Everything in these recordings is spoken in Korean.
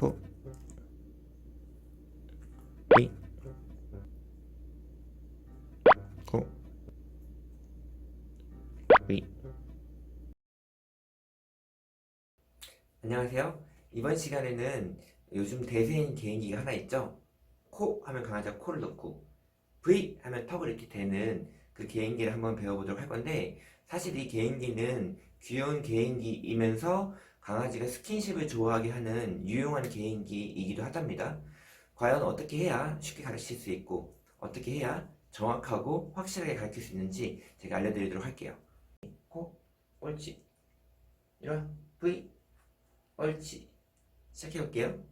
코 V 코 V 안녕하세요. 이번 시간에는 요즘 대세인 개인기가 하나 있죠. 코 하면 강아지가 코를 넣고 V 하면 턱을 이렇게 대는 그 개인기를 한번 배워보도록 할 건데 사실 이 개인기는 귀여운 개인기이면서 강아지가 스킨십을 좋아하게 하는 유용한 개인기이기도 하답니다. 과연 어떻게 해야 쉽게 가르칠 수 있고 어떻게 해야 정확하고 확실하게 가르칠 수 있는지 제가 알려드리도록 할게요. 코, 옳지. 이리 V, 옳지. 시작해볼게요.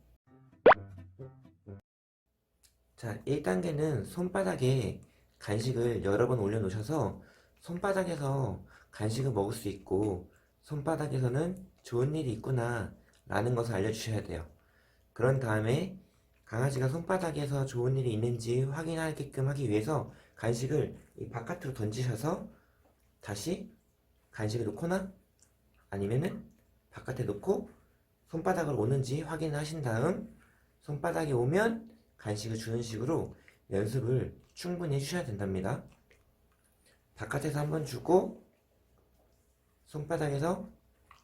자, 1단계는 손바닥에 간식을 여러 번 올려놓으셔서 손바닥에서 간식을 먹을 수 있고 손바닥에서는 좋은 일이 있구나 라는 것을 알려주셔야 돼요. 그런 다음에 강아지가 손바닥에서 좋은 일이 있는지 확인하게끔 하기 위해서 간식을 이 바깥으로 던지셔서 다시 간식을 놓거나 아니면은 바깥에 놓고 손바닥을 오는지 확인하신 다음 손바닥에 오면 간식을 주는 식으로 연습을 충분히 해주셔야 된답니다. 바깥에서 한번 주고 손바닥에서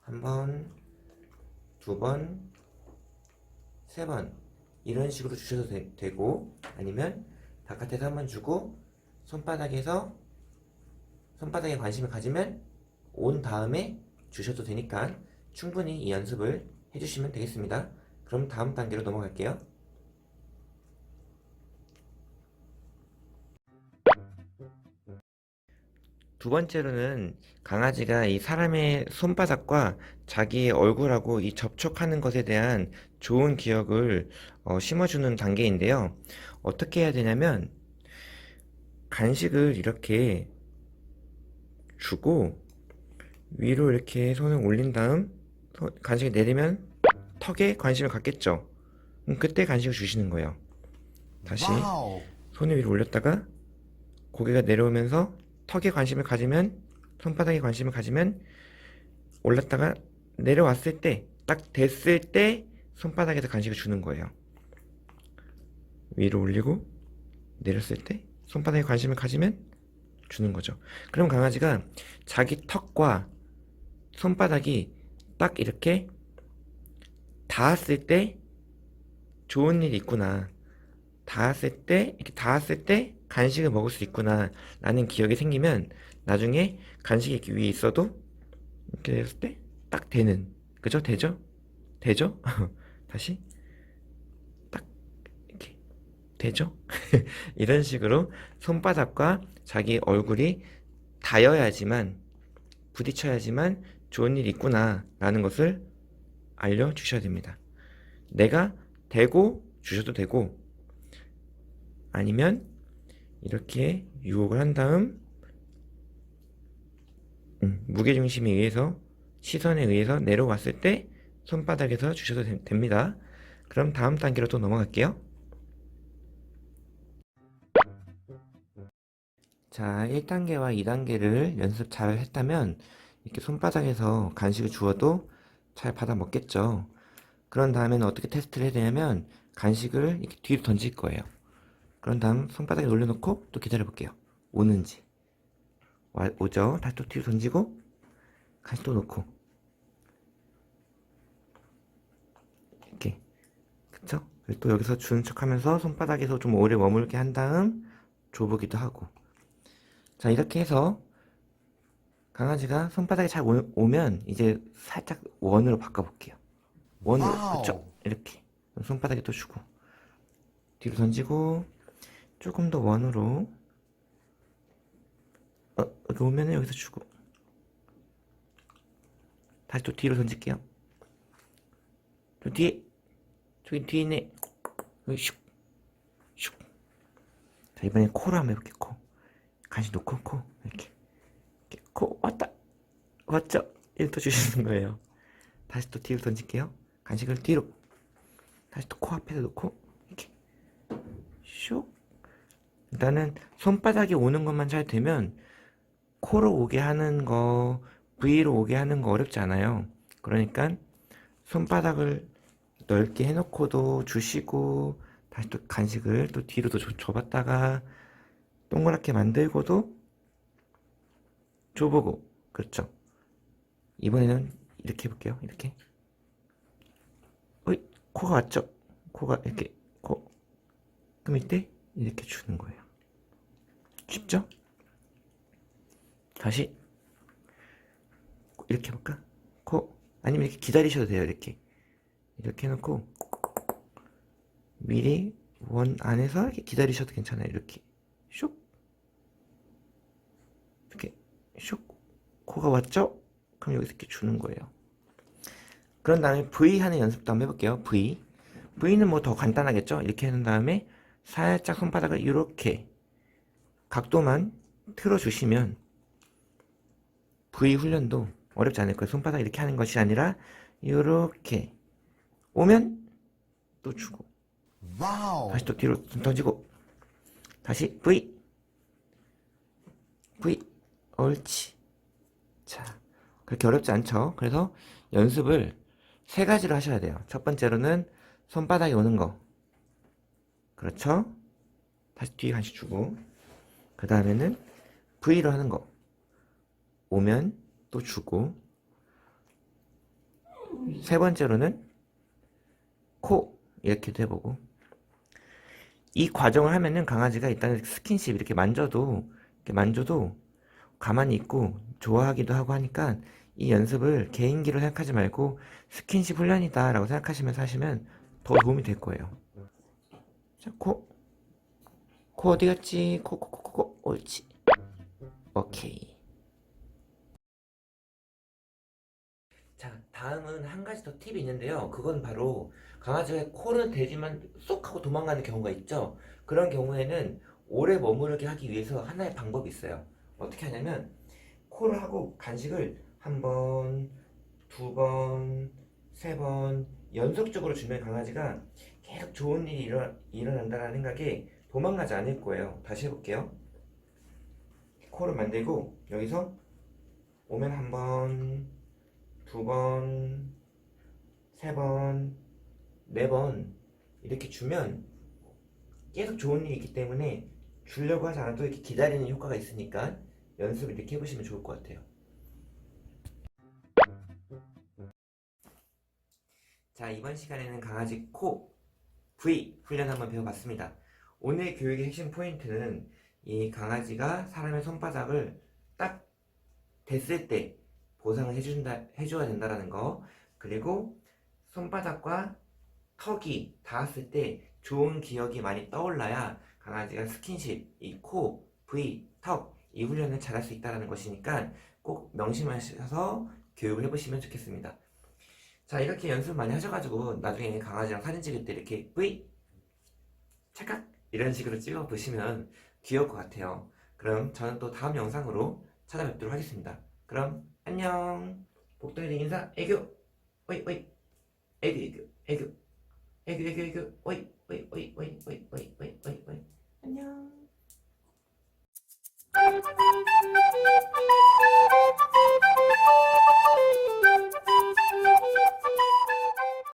한 번, 두 번, 세 번 이런 식으로 주셔도 되, 고 아니면 바깥에서 한 번 주고 손바닥에서 손바닥에 관심을 가지면 온 다음에 주셔도 되니까 충분히 이 연습을 해주시면 되겠습니다. 그럼 다음 단계로 넘어갈게요. 두 번째로는 강아지가 이 사람의 손바닥과 자기의 얼굴하고 이 접촉하는 것에 대한 좋은 기억을 어, 심어주는 단계인데요. 어떻게 해야 되냐면 간식을 이렇게 주고 위로 이렇게 손을 올린 다음 손- 간식을 내리면 턱에 관심을 갖겠죠. 그럼 그때 간식을 주시는 거예요. 다시 와우. 손을 위로 올렸다가 고개가 내려오면서 턱에 관심을 가지면 손바닥에 관심을 가지면 올랐다가 내려왔을 때 딱 됐을 때 손바닥에서 간식을 주는 거예요. 위로 올리고 내렸을 때 손바닥에 관심을 가지면 주는 거죠. 그럼 강아지가 자기 턱과 손바닥이 딱 이렇게 닿았을 때 좋은 일이 있구나. 닿았을 때 이렇게 닿았을 때 간식을 먹을 수 있구나 라는 기억이 생기면 나중에 간식이 이렇게 위에 있어도 이렇게 됐을 때 딱 되는 그죠? 되죠? 되죠? 다시 딱 이렇게 되죠? 이런 식으로 손바닥과 자기 얼굴이 닿아야지만 부딪혀야지만 좋은 일이 있구나 라는 것을 알려주셔야 됩니다. 내가 대고 주셔도 되고 아니면 이렇게 유혹을 한 다음 음, 무게중심에 의해서 시선에 의해서 내려왔을 때 손바닥에서 주셔도 되- 됩니다. 그럼 다음 단계로 또 넘어갈게요. 자, 1단계와 2단계를 연습 잘 했다면 이렇게 손바닥에서 간식을 주어도 잘 받아 먹겠죠. 그런 다음에는 어떻게 테스트를 해야 되냐면 간식을 이렇게 뒤로 던질 거예요. 그런 다음 손바닥에 올려놓고 또 기다려 볼게요. 오는지. 와, 오죠? 다시 또 뒤로 던지고 간식 또 놓고 이렇게 그쵸? 그리고 또 여기서 주는 척 하면서 손바닥에서 좀 오래 머물게 한 다음 줘보기도 하고 자 이렇게 해서 강아지가 손바닥에 잘 오, 오면 이제 살짝 원으로 바꿔볼게요. 원으로. 그쵸? 이렇게 손바닥에 또 주고 뒤로 던지고 조금 더 원으로. 어, 여기 오면은 여기서 주고. 다시 또 뒤로 던질게요. 또 뒤에 저기 뒤에 있네. 여기 슉 슉. 자 이번엔 코로 한번 해볼게요 코. 간식 놓고 코. 이렇게, 이렇게 코 왔다. 왔죠? 또 주시는 거예요. 다시 또 뒤로 던질게요. 간식을 뒤로. 다시 또 코 앞에다 놓고 이렇게. 슉 일단은 손바닥에 오는 것만 잘 되면 코로 오게 하는 거 V로 오게 하는 거 어렵지 않아요. 그러니까 손바닥을 넓게 해놓고도 주시고 다시 또 간식을 또 뒤로 또 줘- 줘봤다가 동그랗게 만들고도 줘보고. 그렇죠. 이번에는 이렇게 해볼게요. 이렇게. 어이 코가 왔죠? 코가 이렇게. 코. 그럼 이때 이렇게 주는 거예요. 쉽죠? 다시 이렇게 해볼까? 코 아니면 이렇게 기다리셔도 돼요 이렇게. 이렇게 해놓고 미리 원 안에서 이렇게 기다리셔도 괜찮아요 이렇게. 슉. 이렇게 슉. 코가 왔죠? 그럼 여기서 이렇게 주는 거예요. 그런 다음에 V 하는 연습도 한번 해볼게요 V. V는 뭐 더 간단하겠죠? 이렇게 한 다음에 살짝 손바닥을 이렇게 각도만 틀어주시면 V 훈련도 어렵지 않을 거예요. 손바닥 이렇게 하는 것이 아니라 이렇게 오면 또 주고. Wow. 다시 또 뒤로 손 던지고. 다시 V V 옳지. 자 그렇게 어렵지 않죠? 그래서 연습을 세 가지로 하셔야 돼요. 첫 번째로는 손바닥에 오는 거 그렇죠? 다시 뒤에 간식 주고. 그 다음에는 V로 하는 거. 오면 또 주고. 세 번째로는 코. 이렇게도 해보고. 이 과정을 하면은 강아지가 일단 스킨십 이렇게 만져도 이렇게 만져도 가만히 있고 좋아하기도 하고 하니까 이 연습을 개인기로 생각하지 말고 스킨십 훈련이다라고 생각하시면서 하시면 더 도움이 될 거예요. 자, 코. 코 어디 갔지? 코, 코, 코, 코, 코. 옳지. 오케이. 자, 다음은 한 가지 더 팁이 있는데요. 그건 바로 강아지가 코는 대지만 쏙 하고 도망가는 경우가 있죠. 그런 경우에는 오래 머무르게 하기 위해서 하나의 방법이 있어요. 어떻게 하냐면 코를 하고 간식을 한 번, 두 번, 세 번 연속적으로 주면 강아지가 계속 좋은 일이 일어, 일어난다는 생각에 도망가지 않을 거예요. 다시 해볼게요. 코를 만들고 여기서 오면 한 번, 두 번, 세 번, 네 번 이렇게 주면 계속 좋은 일이 있기 때문에 주려고 하지 않아도 이렇게 기다리는 효과가 있으니까 연습을 이렇게 해보시면 좋을 것 같아요. 자, 이번 시간에는 강아지 코 V 훈련 한번 배워봤습니다. 오늘 교육의 핵심 포인트는 이 강아지가 사람의 손바닥을 딱 댔을 때 보상을 해준다, 해줘야 된다라는 거 그리고 손바닥과 턱이 닿았을 때 좋은 기억이 많이 떠올라야 강아지가 스킨십, 이 코, V, 턱 이 훈련을 잘할 수 있다는 것이니까 꼭 명심하셔서 교육을 해보시면 좋겠습니다. 자 이렇게 연습 많이 하셔가지고 나중에 강아지랑 사진 찍을 때 이렇게 뿌이 찰칵! 이런 식으로 찍어 보시면 귀여울 것 같아요. 그럼 저는 또 다음 영상으로 찾아뵙도록 하겠습니다. 그럼 안녕! 복덩이들 인사! 애교! 오이 오이! 애교 애교! 애교! 애교 애교 애교! 오이 오이 오이 오이 오이 오이 오이 오이 오이! 안녕! Thank you.